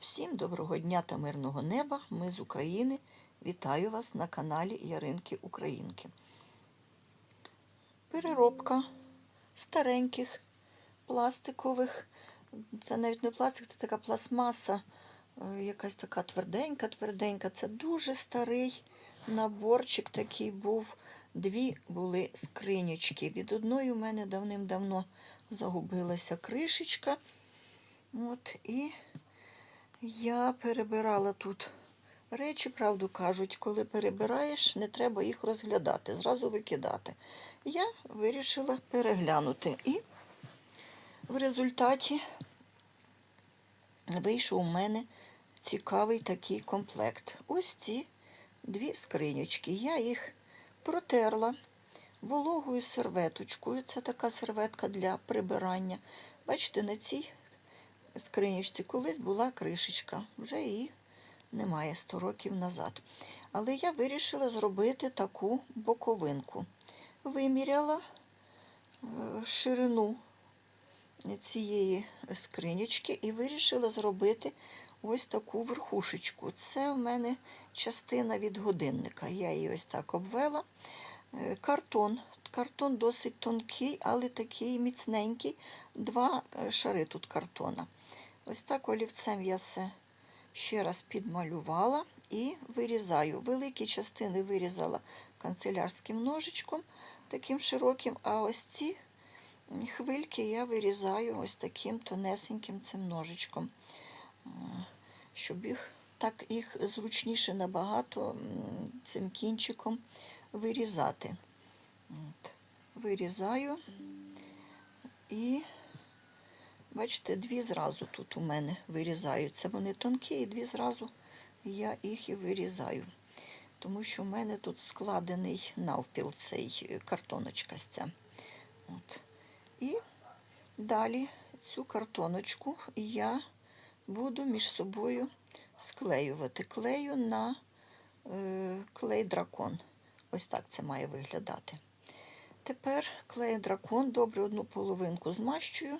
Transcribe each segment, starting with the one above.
Всім доброго дня та мирного неба. Ми з України. Вітаю вас на каналі Яринки Українки. Переробка стареньких пластикових. Це навіть не пластик, це така пластмаса, е, якась така тверденька, тверденька. Це дуже старий наборчик такий був. Дві були скринючки. Від одної у мене давним-давно загубилася кришечка. От, і я перебирала тут речі, правду кажуть, коли перебираєш, не треба їх розглядати, зразу викидати. Я вирішила переглянути. І в результаті вийшов у мене цікавий такий комплект. Ось ці дві скринючки. Я їх протерла вологою серветочкою. Це така серветка для прибирання. Бачите, на цій скринічці колись була кришечка, вже її немає 100 років назад. Але я вирішила зробити таку боковинку. Виміряла е, ширину цієї скринічки і вирішила зробити ось таку верхушечку. Це в мене частина від годинника. Я її ось так обвела. Е, Картон. Картон досить тонкий, але такий міцненький. Два е, шари тут картона. Ось так олівцем я все ще раз підмалювала і вирізаю. Великі частини вирізала канцелярським ножичком, таким широким, а ось ці хвильки я вирізаю ось таким тонесеньким цим ножичком, е, щоб їх так їх зручніше набагато цим кінчиком вирізати. От. Вирізаю і, бачите, дві зразу тут у мене вирізаються. Вони тонкі, і дві зразу я їх і вирізаю. Тому що в мене тут складений навпіл цей е, картоночка ця. От. І далі цю картоночку я буду між собою склеювати. Клею на е, клей дракон. Ось так це має виглядати. Тепер клею дракон, добре одну половинку змащую.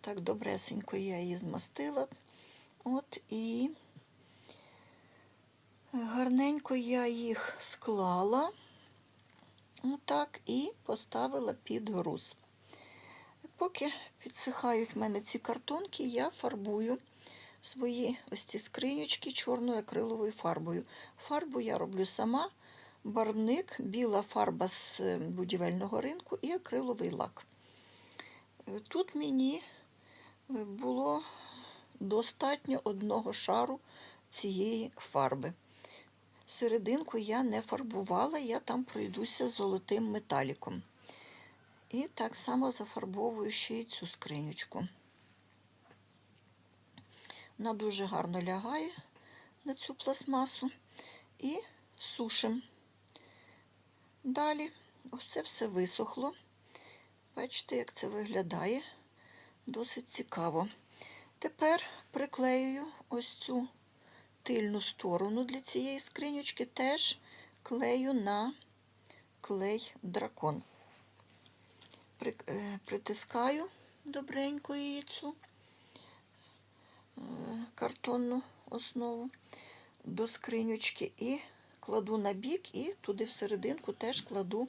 Так, добресенько я її змастила. От і гарненько я їх склала. Отак, і поставила під груз. Поки підсихають в мене ці картонки, я фарбую свої ось ці скринючки чорною акриловою фарбою. Фарбу я роблю сама, барвник, біла фарба з е, будівельного ринку і акриловий лак. Е, Тут мені е, було достатньо одного шару цієї фарби. Серединку я не фарбувала, я там пройдуся золотим металіком. І так само зафарбовую ще й цю скринючку. Вона дуже гарно лягає на цю пластмасу і сушимо. Далі це все висохло. Бачите, як це виглядає. Досить цікаво. Тепер приклеюю ось цю тильну сторону для цієї скринючки, теж клею на клей дракон. Е, Притискаю добренько її цю е, картонну основу до скринючки і кладу на бік, і туди всерединку теж кладу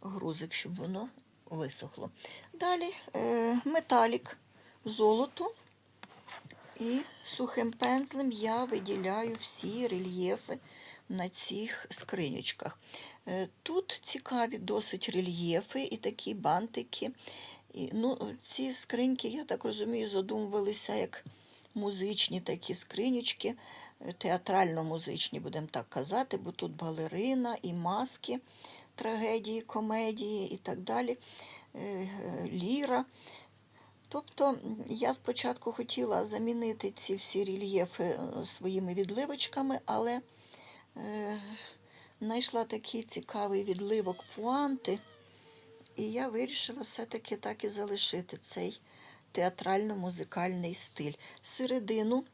грузик, щоб воно висохло. Далі е, металік золото. І сухим пензлем я виділяю всі рельєфи на цих скринючках. Е, Тут цікаві досить рельєфи і такі бантики. Ну, ці скриньки, я так розумію, задумувалися як музичні такі скринючки, е, театрально-музичні, будемо так казати, бо тут балерина і маски, трагедії, комедії і так далі, е, е, ліра. Тобто я спочатку хотіла замінити ці всі рельєфи своїми відливочками, але е, знайшла такий цікавий відливок пуанти, і я вирішила все-таки так і залишити цей театрально-музикальний стиль. Середину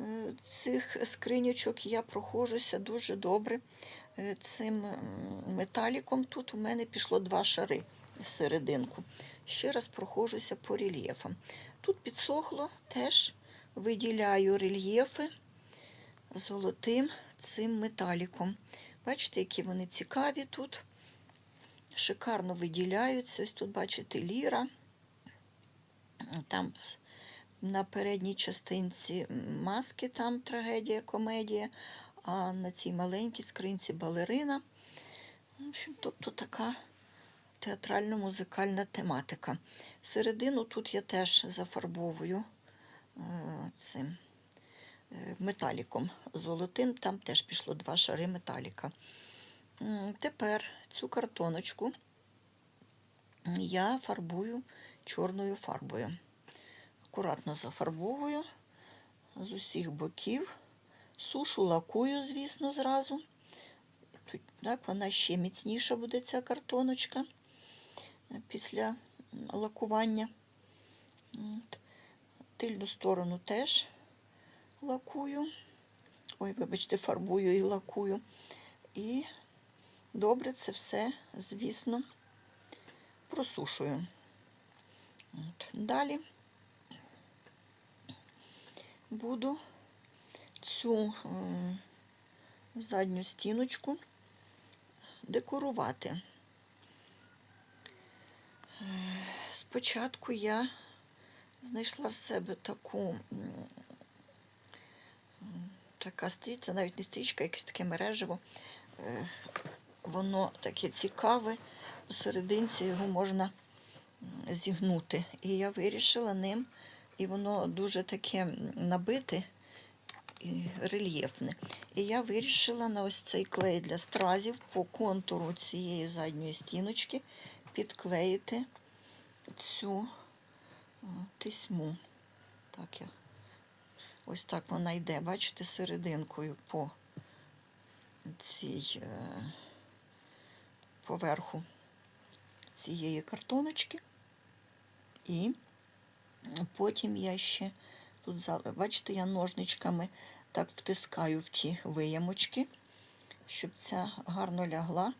е, цих скринючок я проходжуся дуже добре е, цим металіком. Тут у мене пішло два шари всерединку. Ще раз проходжуся по рельєфам. Тут підсохло, теж виділяю рельєфи золотим цим металіком. Бачите, які вони цікаві тут. Шикарно виділяються. Ось тут, бачите, ліра. Там на передній частинці маски, там трагедія, комедія, а на цій маленькій скринці балерина. В общем, тобто така театрально-музикальна тематика. Середину тут я теж зафарбовую е, цим е, металіком золотим, там теж пішло два шари металіка. Тепер цю картоночку я фарбую чорною фарбою. Акуратно зафарбовую з усіх боків, сушу лакую, звісно, зразу. Тут, так, вона ще міцніша буде ця картоночка після лакування. От. Тильну сторону теж лакую. Ой, вибачте, фарбую і лакую. І добре це все, звісно, просушую. От. Далі буду цю задню стіночку декорувати. Е, Спочатку я знайшла в себе таку м, така стрічка, навіть не стрічка, якесь таке мережево. Е, Воно таке цікаве, посерединці його можна зігнути. І я вирішила ним, і воно дуже таке набите і рельєфне. І я вирішила на ось цей клей для стразів по контуру цієї задньої стіночки підклеїти цю тисьму. Так я. Ось так вона йде, бачите, серединкою по цій е, поверху цієї картоночки. І потім я ще тут, бачите, я ножничками так втискаю в ті виямочки, щоб ця гарно лягла.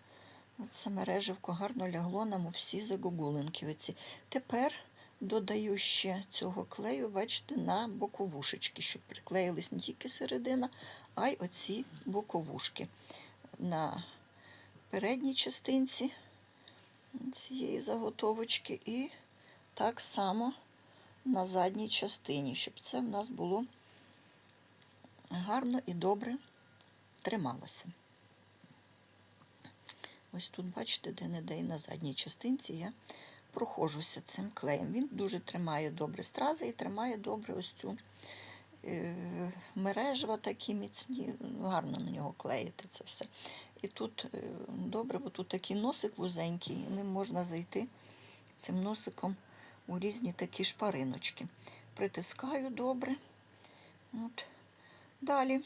Це мереживко гарно лягло нам у всі загогулинки. Оці. Тепер додаю ще цього клею, бачите, на боковушечки, щоб приклеїлись не тільки середина, а й оці боковушки. На передній частинці цієї заготовочки і так само на задній частині, щоб це в нас було гарно і добре трималося. Ось тут, бачите, де-не-де на задній частинці я проходжуся цим клеєм. Він дуже тримає добре стрази і тримає добре ось цю е, мережева такі міцні, гарно на нього клеїти це все. І тут е, добре, бо тут такий носик вузенький, і ним можна зайти цим носиком у різні такі шпариночки. Притискаю добре. От. Далі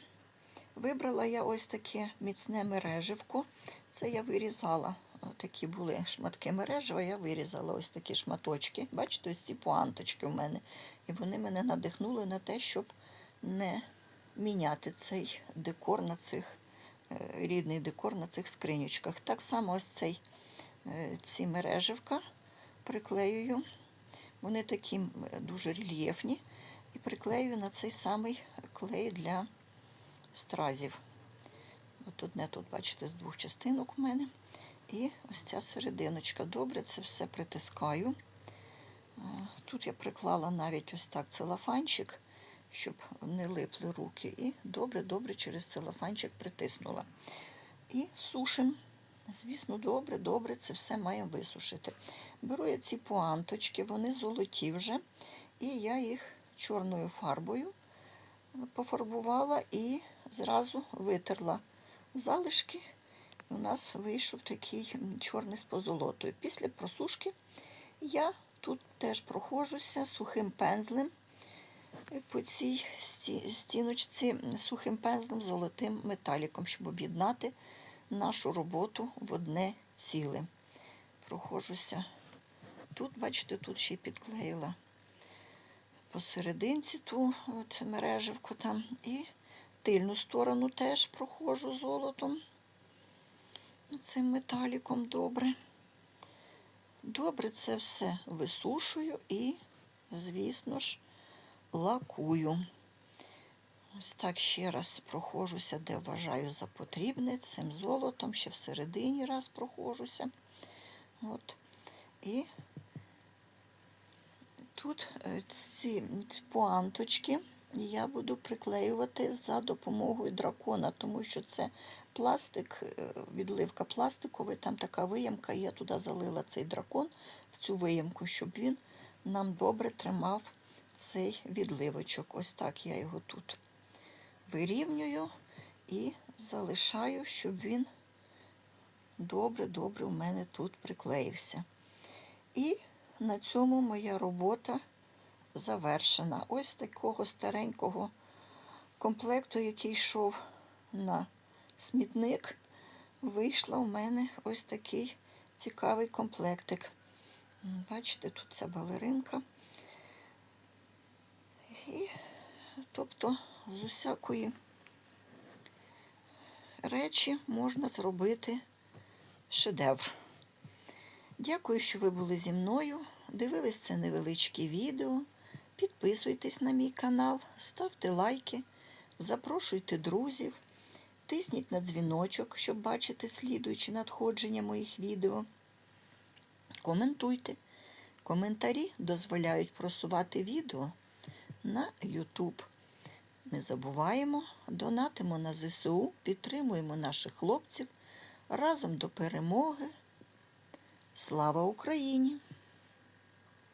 вибрала я ось таке міцне мереживко. Це я вирізала. Такі були шматки мережева, я вирізала ось такі шматочки. Бачите, ось ці пуанточки в мене. І вони мене надихнули на те, щоб не міняти цей декор на цих е, рідний декор на цих скринючках. Так само ось цей, е, ці мереживка приклеюю. Вони такі дуже рельєфні. І приклею на цей самий клей для стразів. От одне тут, бачите, з двох частинок у мене. І ось ця серединочка. Добре, це все притискаю. Тут я приклала навіть ось так целофанчик, щоб не липли руки. І добре-добре через целофанчик притиснула. І сушимо. Звісно, добре, добре, це все маємо висушити. Беру я ці пуанточки, вони золоті вже, і я їх чорною фарбою пофарбувала і зразу витерла залишки. У нас вийшов такий чорний з позолотою. Після просушки я тут теж проходжуся сухим пензлем е, по цій стіночці сухим пензлем золотим металіком, щоб об'єднати нашу роботу в одне ціле. Проходжуся. Тут, бачите, тут ще й підклеїла посерединці ту от мереживку там. І тильну сторону теж проходжу золотом. Цим металіком добре. Добре це все висушую і, звісно ж, лакую. Ось так ще раз проходжуся, де вважаю за потрібне. Цим золотом ще всередині раз проходжуся. От. І тут е, ці пуанточки я буду приклеювати за допомогою дракона, тому що це пластик, е, відливка пластиковий, там така виямка, я туди залила цей дракон в цю виямку, щоб він нам добре тримав цей відливочок. Ось так я його тут вирівнюю і залишаю, щоб він добре-добре у мене тут приклеївся. І на цьому моя робота завершена. Ось такого старенького комплекту, який йшов на смітник, вийшла у мене ось такий цікавий комплектик. Бачите, тут ця балеринка. І, тобто, з усякої речі можна зробити шедевр. Дякую, що ви були зі мною. Дивились це невеличке відео. Підписуйтесь на мій канал, ставте лайки, запрошуйте друзів, тисніть на дзвіночок, щоб бачити слідуючі надходження моїх відео. Коментуйте. Коментарі дозволяють просувати відео на YouTube. Не забуваємо, донатимо на ЗСУ, підтримуємо наших хлопців разом до перемоги. Слава Україні!